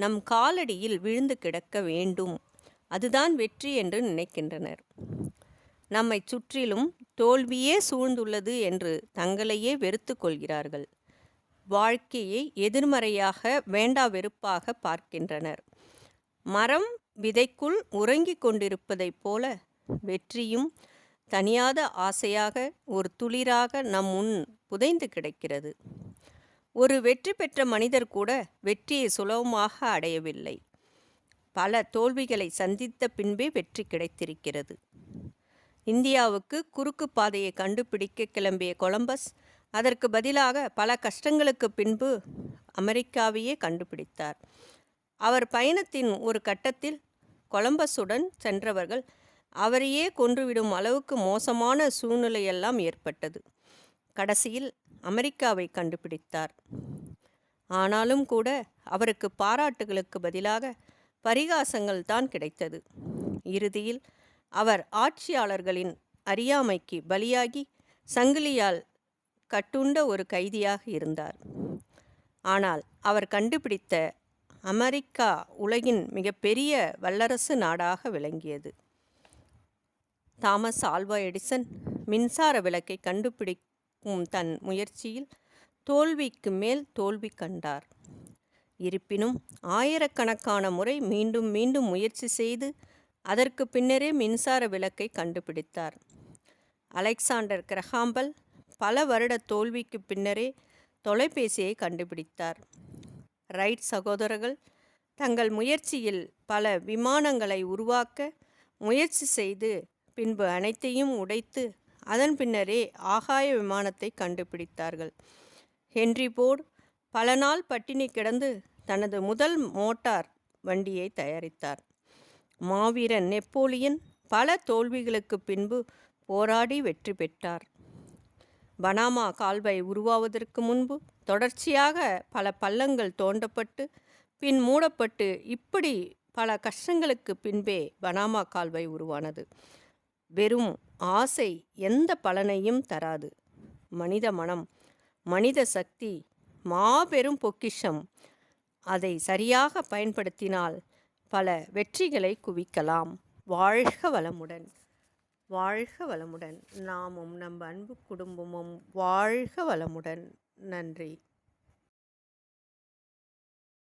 நம் காலடியில் விழுந்து கிடக்க வேண்டும். அதுதான் வெற்றி என்று நினைக்கின்றனர். நம்மை சுற்றிலும் தோல்வியே சூழ்ந்துள்ளது என்று தங்களையே வெறுத்து கொள்கிறார்கள். வாழ்க்கையை எதிர்மறையாக வேண்டா வெறுப்பாக பார்க்கின்றனர். மரம் விதைக்குள் உறங்கிக் கொண்டிருப்பதைப் போல வெற்றியும் தனியாத ஆசையாக ஒரு துளிராக நம் முன் புதைந்து கிடக்கிறது. ஒரு வெற்றி பெற்ற மனிதர் கூட வெற்றியை சுலபமாக அடையவில்லை. பல தோல்விகளை சந்தித்த பின்பே வெற்றி கிடைத்திருக்கிறது. இந்தியாவுக்கு குறுக்கு பாதையை கண்டுபிடிக்க கிளம்பிய கொலம்பஸ் அதற்கு பதிலாக பல கஷ்டங்களுக்கு பின்பு அமெரிக்காவையே கண்டுபிடித்தார். அவர் பயணத்தின் ஒரு கட்டத்தில் கொலம்பஸுடன் சென்றவர்கள் அவரையே கொன்றுவிடும் அளவுக்கு மோசமான சூழ்நிலையெல்லாம் ஏற்பட்டது. கடைசியில் அமெரிக்காவை கண்டுபிடித்தார். ஆனாலும் கூட அவருக்கு பாராட்டுகளுக்கு பதிலாக பரிகாசங்கள் தான் கிடைத்தது. இறுதியில் அவர் ஆட்சியாளர்களின் அறியாமைக்கு பலியாகி சங்கிலியால் கட்டுண்ட ஒரு கைதியாக இருந்தார். ஆனால் அவர் கண்டுபிடித்த அமெரிக்கா உலகின் மிகப்பெரிய வல்லரசு நாடாக விளங்கியது. தாமஸ் ஆல்வா எடிசன் மின்சார விளக்கை கண்டுபிடி தன் முயற்சியில் தோல்விக்கு மேல் தோல்வி கண்டார். இருப்பினும் ஆயிரக்கணக்கான முறை மீண்டும் மீண்டும் முயற்சி செய்து அதற்கு பின்னரே மின்சார விளக்கை கண்டுபிடித்தார். அலெக்சாண்டர் கிரஹாம்பல் பல வருட தோல்விக்கு பின்னரே தொலைபேசியை கண்டுபிடித்தார். ரைட் சகோதரர்கள் தங்கள் முயற்சியில் பல விமானங்களை உருவாக்க முயற்சி செய்து பின்பு அனைத்தையும் உடைத்து அதன் பின்னரே ஆகாய விமானத்தை கண்டுபிடித்தார்கள். ஹென்றி போர்டு பல நாள் பட்டினி கிடந்து தனது முதல் மோட்டார் வண்டியை தயாரித்தார். மாவீரன் நெப்போலியன் பல தோல்விகளுக்கு பின்பு போராடி வெற்றி பெற்றார். பனாமா கால்வாய் உருவாவதற்கு முன்பு தொடர்ச்சியாக பல பள்ளங்கள் தோண்டப்பட்டு பின் மூடப்பட்டு இப்படி பல கஷ்டங்களுக்கு பின்பே பனாமா கால்வாய் உருவானது. வெறும் ஆசை எந்த பலனையும் தராது. மனித மனம் மனித சக்தி மாபெரும் பொக்கிஷம். அதை சரியாக பயன்படுத்தினால் பல வெற்றிகளை குவிக்கலாம். வாழ்க வளமுடன். வாழ்க வளமுடன். நாமும் நம் அன்பு குடும்பமும் வாழ்க வளமுடன். நன்றி.